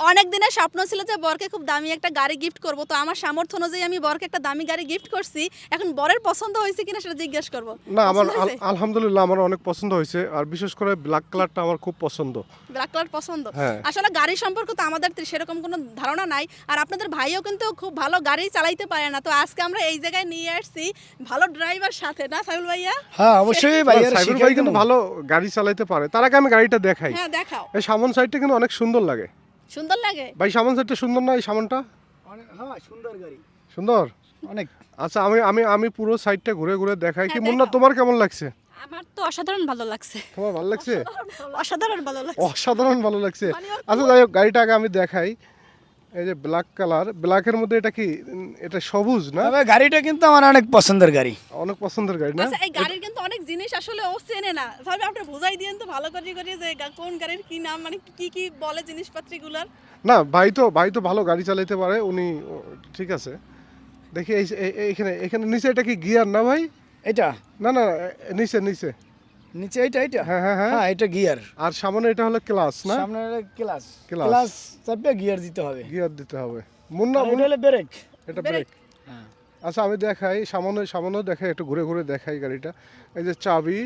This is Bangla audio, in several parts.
অনেক দিনের স্বপ্ন ছিল যে বরকে খুব দামি একটা গাড়ি গিফট করব তো আমার সামর্থ্য অনুযায়ী আমি বরকে একটা দামি গাড়ি গিফট করছি। এখন বরের পছন্দ হয়েছে কিনা সেটা জিজ্ঞেস করব। না আমার? আলহামদুলিল্লাহ আমার অনেক পছন্দ হয়েছে আর বিশেষ করে ব্ল্যাক কালারটা আমার খুব পছন্দ। ব্ল্যাক কালার পছন্দ? হ্যাঁ। আসলে গাড়ি সম্পর্কে তো আমাদের তো সেরকম কোনো ধারণা নাই আর আপনাদের ভাইও কিন্তু খুব ভালো গাড়ি চালাইতে পারে না তো আজকে আমরা এই জায়গায় নিয়ে আসছি ভালো ড্রাইভার সাথে না সাইবুল ভাইয়া? হ্যাঁ অবশ্যই ভাইয়ার সাইবুল ভাই কিন্তু ভালো গাড়ি চালাইতে পারে তার আগে আমি গাড়িটা দেখাই। হ্যাঁ দেখাও। এই সামন সাইডটা কিন্তু অনেক সুন্দর লাগে। সুন্দর লাগে? ভাই সামন সাইডটা সুন্দর না এই সামনটা? হ্যাঁ সুন্দর গাড়ি। সুন্দর? অনেক। আচ্ছা আমি আমি আমি পুরো সাইডটা ঘুরে ঘুরে দেখাই। কি হ্যাঁ, মুন্না তোমার কেমন লাগছে? আমার তো অসাধারণ ভালো লাগছে। তোমার ভালো লাগছে? অসাধারণ ভালো লাগে অসাধারণ ভালো লাগছে। মানে আচ্ছা যাই হোক গাড়িটা আগে আমি দেখাই। এই যে ব্ল্যাক কালার ব্ল্যাকের মধ্যে এটা কি? এটা সবুজ না? তবে গাড়িটা কিন্তু আমার অনেক পছন্দের গাড়ি। অনেক পছন্দের গাড়ি না? আচ্ছা এই গাড়ির জিনিস আসলে ও চেনে না। তবে আপনি বুঝাই দিয়েন তো ভালো করে করে যে কোন গাড়ির কি নাম মানে কি কি বলে জিনিসপত্রগুলোর? না ভাই তো ভাই তো ভালো গাড়ি চালাইতে পারে উনি ঠিক আছে। দেখি এই এই- এখানে নিচে এটা কি গিয়ার না ভাই? এটা না না নিচে নিচে। নিচে এটা এটা হ্যাঁ হ্যাঁ হ্যাঁ। হ্যাঁ এটা গিয়ার। আর সামনে এটা হলো ক্লাস না? সামনে ক্লাস। ক্লাস। ক্লাস চাপে গিয়ার দিতে হবে। গিয়ার দিতে হবে। মুন্না এটা মুন্না হলো ব্রেক। এটা ব্রেক। ব্রেক। হ্যাঁ। আচ্ছা আমি দেখাই সামান্য সামান্য দেখাই একটু ঘুরে ঘুরে দেখাই গাড়িটা। এই যে চাবি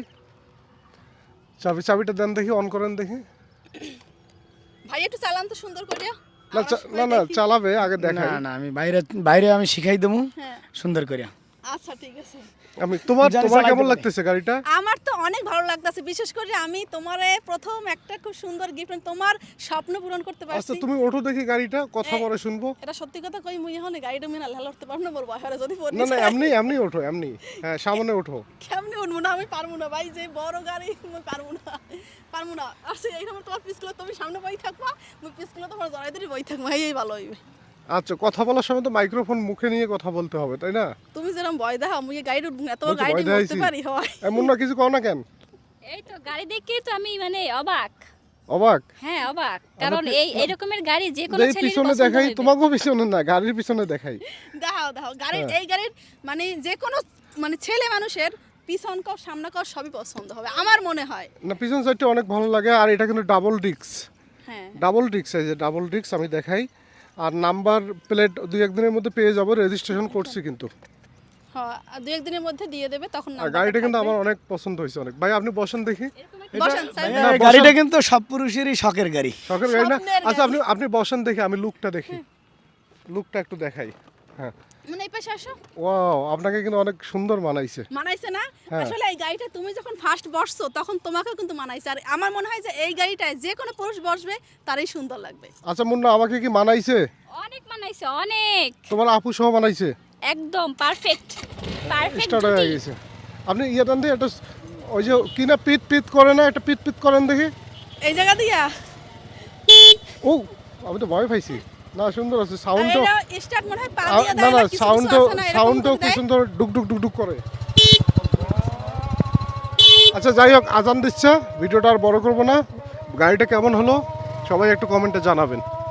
চাবি চাবিটা দেন দেখি অন করেন দেখি। ভাই একটু চালান তো সুন্দর করে না চা- না না চালাবে আগে না দেখাই। না আমি বাইরে বাইরে আমি শিখাই দেবো হ্যাঁ। সুন্দর করে আচ্ছা ঠিক আছে। আমি তোমার তোমার কেমন লাগতেছে গাড়িটা? আমার তো অনেক ভালো লাগতেছে বিশেষ করে আমি তোমারে প্রথম একটা খুব সুন্দর গিফট তোমার স্বপ্ন পূরণ করতে আচ্ছা তুমি ওঠো দেখি গাড়িটা কথা পরে শুনব। এটা সত্যি কথা কই মুই এখন গাড়িটা মিনা লাল উঠতে পারব না বলব আর যদি পড়ি না না এমনি এমনি ওঠো এমনি। হ্যাঁ সামনে ওঠো। কেমনে উঠবো না আমি পারব না ভাই যে বড় গাড়ি আমি পারব না পারব না। আর সেই এইরকম তোমার পিসগুলো তুমি সামনে বই থাকবা মুই পিসগুলো তোমার জড়াই ধরে বই থাকব এই ভালো হইবে। আচ্ছা কথা বলার সময় তো মাইক্রোফোন মুখে নিয়ে কথা বলতে হবে তাই না? তুমি যেরকম ভয় দেখা মুই গাড়ি উঠবো না, এত গাড়ি উঠতে পারি হয়। এমন না কিছু কও না কেন? এই তো গাড়ি দেখে তো আমি মানে অবাক। অবাক? হ্যাঁ অবাক। কারণ পি- এই এরকমের গাড়ি যে কোনো এই ছেলের পিছনে দেখাই তোমাকেও পিছনে না গাড়ির পিছনে দেখাই। দেখাও দেখাও গাড়ির হ্যাঁ। এই গাড়ির মানে যে কোনো মানে ছেলে মানুষের পিছন কর সামনে কর সবই পছন্দ হবে আমার মনে হয়। না পিছন সাইডটা অনেক ভালো লাগে আর এটা কিন্তু ডাবল ডিক্স হ্যাঁ। ডাবল ডিক্স এই যে ডাবল ডিক্স আমি দেখাই। আর নাম্বার প্লেট দুই একদিনের মধ্যে পেয়ে যাব রেজিস্ট্রেশন করছি কিন্তু। হ্যাঁ দুই একদিনের মধ্যে দিয়ে দেবে তখন আর গাড়িটা কিন্তু আমার অনেক পছন্দ হয়েছে অনেক। ভাই আপনি বসেন দেখি। গাড়িটা কিন্তু সব পুরুষেরই শখের গাড়ি। শখের গাড়ি না? আচ্ছা আপনি আপনি বসেন দেখি আমি লুকটা দেখি। লুকটা একটু দেখাই। হ্যাঁ। পাশে আসো। ওয়াও আপনাকে কিন্তু অনেক সুন্দর মানাইছে। মানাইছে না? হ্যাঁ। আসলে এই গাড়িটা তুমি যখন ফার্স্ট বসছো তখন তোমাকেও কিন্তু মানাইছে। আর আমার মনে হয় যে এই গাড়িটায় যে কোনো পুরুষ বসবে তারই সুন্দর লাগবে। আচ্ছা মুন্না আমাকে কি মানাইছে? অনেক মানাইছে অনেক। তোমার আপু সহ মানাইছে? একদম পারফেক্ট পারফেক্ট স্টার্ট হয়ে গেছে। আপনি ইয়ে দেন দিয়ে একটা ওই যে কি না পিত পিত করে না একটা পিত পিত করেন দেখি। এই জায়গা দিয়া। ও আমি তো ভয় পাইছি। না সুন্দর আছে সাউন্ডও স্টার্ট মনে হয় পা দিয়ে না না সাউন্ডও সাউন্ডও করে সুন্দর ডুক ডুক ডুক ডুক করে। আচ্ছা যাই হোক আজান দিচ্ছে ভিডিওটা আর বড় করব না। গাড়িটা কেমন হলো সবাই একটু কমেন্টে জানাবেন।